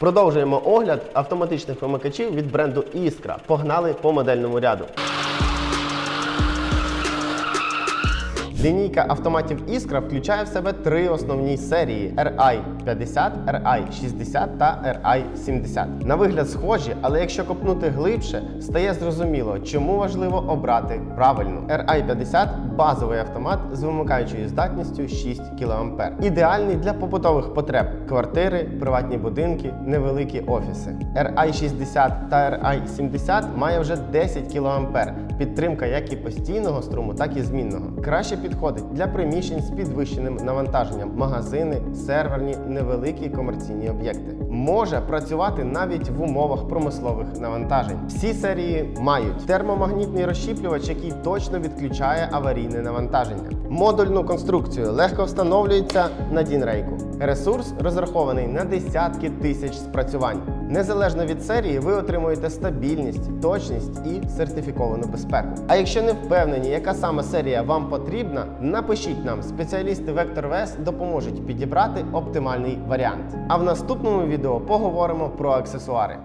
Продовжуємо огляд автоматичних вимикачів від бренду Іскра. Погнали по модельному ряду. Лінійка автоматів Іскра включає в себе три основні серії: RI50, RI60 та RI70. На вигляд схожі, але якщо копнути глибше, стає зрозуміло, чому важливо обрати правильну. RI50 базовий автомат з вимикаючою здатністю 6 кА. Ідеальний для побутових потреб: квартири, приватні будинки, невеликі офіси. RI60 та RI70 має вже 10 кА. Підтримка як і постійного струму, так і змінного. Краще підходить для приміщень з підвищеним навантаженням, магазини, серверні, невеликі комерційні об'єкти. Може працювати навіть в умовах промислових навантажень. Всі серії мають термомагнітний розщіплювач, який точно відключає аварійне навантаження. Модульну конструкцію легко встановлюється на дінрейку. Ресурс розрахований на десятки тисяч спрацювань. Незалежно від серії, ви отримуєте стабільність, точність і сертифіковану безпеку. А якщо не впевнені, яка саме серія вам потрібна, напишіть нам. Спеціалісти VectorVS допоможуть підібрати оптимальний варіант. А в наступному відео поговоримо про аксесуари.